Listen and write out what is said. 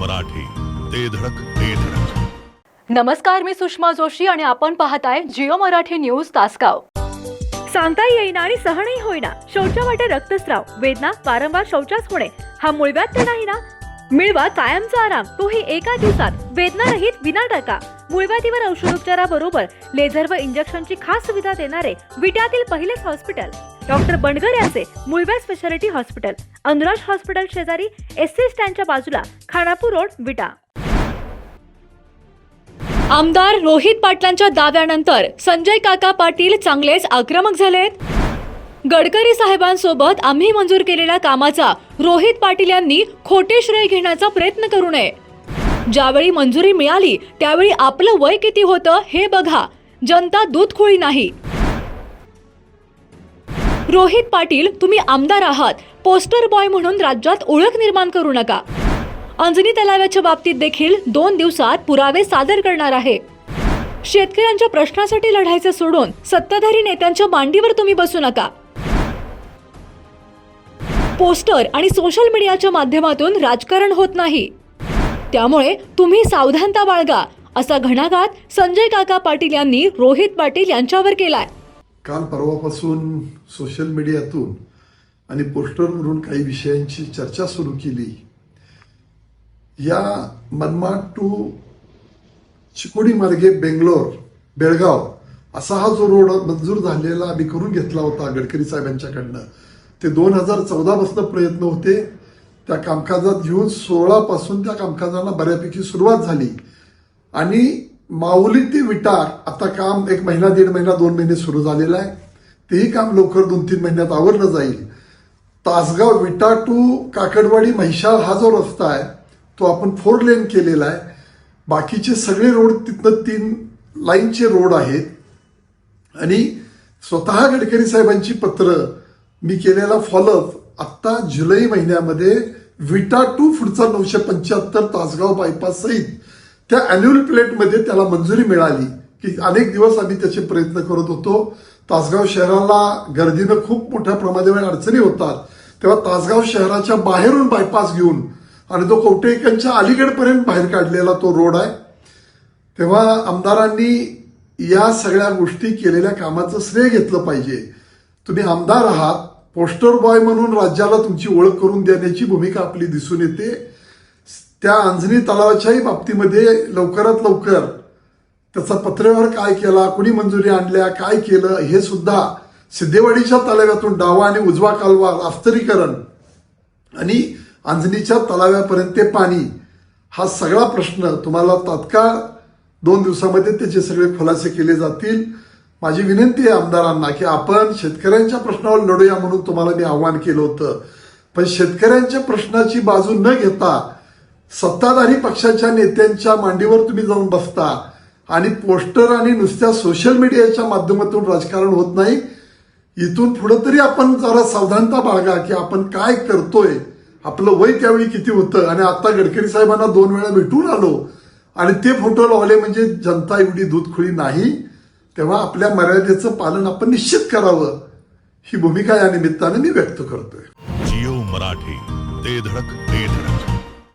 मराठी. ते धडक ते धडक. नमस्कार मी सुषमा जोशी आणि आपण पाहताय जिओ मराठी न्यूज तासगाव. सांगता येईना आणि सहनही होईना. शौचा वाटे रक्तस्राव. वेदना वारंवार शौचास होणे. हा मुळव्याध तर नाही ना? मिळवा कायमचा आराम. तोही एका दिवसात. वेदना रहित विना टाका मुळव्याधीवर औषधोपचाराबरोबर लेझर व इंजेक्शनची खास सुविधा देणारे विट्यातील पहिलेच हॉस्पिटल. डॉक्टर बंडगर यांचे मुळव्या स्पेशालिटी हॉस्पिटल अनुराज हॉस्पिटल शेजारी एस सी स्टँडच्या बाजूला खानापूर रोड विटा. आमदार रोहित पाटलांच्या दाव्यानंतर संजय काका पाटील चांगलेच आक्रमक झालेत. गडकरी साहेबांसोबत आम्ही मंजूर केलेल्या कामाचा रोहित पाटील यांनी खोटे श्रेय घेण्याचा प्रयत्न करू नये. ज्यावेळी मंजुरी मिळाली त्यावेळी आपलं वय किती होतं हे बघा. जनता दूधखोळी नाही. रोहित पाटील तुम्ही आमदार आहात. पोस्टर बॉय म्हणून राज्यात ओळख निर्माण करू नका. अंजनी तलावाच्या बाबतीत देखील दोन दिवसात पुरावे सादर करणार आहे. शेतकऱ्यांच्या प्रश्नासाठी लढायचं सोडून सत्ताधारी नेत्यांच्या मांडीवर तुम्ही बसू नका. पोस्टर आणि सोशल मीडियाच्या माध्यमातून राजकारण होत नाही. त्यामुळे तुम्ही सावधानता बाळगा असा घणाघात संजय काका पाटील यांनी रोहित पाटील यांच्यावर केलाय. काल परवापासून सोशल मीडियातून आणि पोस्टरवरून काही विषयांची चर्चा सुरू केली. या मनमाड टू चिकोडी मार्गे बेंगलोर बेळगाव असा हा जो रोड मंजूर झालेला आम्ही करून घेतला होता गडकरी साहेबांच्याकडनं. ते दोन हजार चौदापासून प्रयत्न होते. त्या कामकाजात घेऊन सोळापासून त्या कामकाजाला बऱ्यापैकी सुरुवात झाली. आणि माऊली ते विटा आता काम एक महिना दीड महिना दोन महिने सुरू झालेलं आहे. तेही काम लवकर दोन तीन महिन्यात आवरलं जाईल. तासगाव विटा टू काकडवाडी महिषाळ हा जो रस्ता आहे तो आपण फोर लेन केलेला आहे. बाकीचे सगळे रोड तिथनं तीन लाईनचे रोड आहेत. आणि स्वतः गडकरी साहेबांची पत्र मी केलेला फॉलोअप आत्ता जुलै महिन्यामध्ये विटा टू पुढचा नऊशे पंच्याहत्तर तासगाव बायपास सहित त्या अॅन्युअल प्लेटमध्ये त्याला मंजुरी मिळाली की अनेक दिवस आम्ही त्याचे प्रयत्न करत होतो. तासगाव शहराला गर्दीनं खूप मोठ्या प्रमाणावर अडचणी होतात. तेव्हा तासगाव शहराच्या बाहेरून बायपास घेऊन आणि तो कवटेकनच्या अलीकडपर्यंत बाहेर काढलेला तो रोड आहे. तेव्हा आमदारांनी या सगळ्या गोष्टी केलेल्या कामाचं श्रेय घेतलं पाहिजे. तुम्ही आमदार आहात पोस्टर बॉय म्हणून राज्याला तुमची ओळख करून देण्याची भूमिका आपली दिसून येते. त्या अंजनी तलावाच्याही बाबतीमध्ये लवकरात लवकर त्याचा पत्रव्यवहार काय केला कुणी मंजुरी आणल्या काय केलं हे सुद्धा सिद्धेवाडीच्या तलाव्यातून डावा आणि उजवा कालवा रास्तरीकरण आणि अंजनीच्या तलाव्यापर्यंत ते पाणी हा सगळा प्रश्न तुम्हाला तात्काळ दोन दिवसामध्ये त्याचे सगळे खुलासे केले जातील. माझी विनंती आहे आमदारांना की आपण शेतकऱ्यांच्या प्रश्नावर लढूया म्हणून तुम्हाला मी आव्हान केलं होतं. पण शेतकऱ्यांच्या प्रश्नाची बाजू न घेता सत्ताधारी पक्षाच्या नेत्यांच्या मांडीवर तुम्ही जाऊन बसता आणि पोस्टर आणि नुसत्या सोशल मीडियाच्या माध्यमातून राजकारण होत नाही इथून पुढं तरी आपण जरा सावधानता बाळगा की आपण काय करतोय. आपलं वय त्यावेळी किती होतं? आणि आता गडकरी साहेबांना दोन वेळा भेटून आलो आणि ते फोटो लावले म्हणजे जनता एवढी दूधखुळी नाही. तेव्हा आपल्या मर्यादेचं पालन आपण निश्चित करावं. ही भूमिका या निमित्ताने मी व्यक्त करतोय. जिओ मराठी ते धडक ते धडक.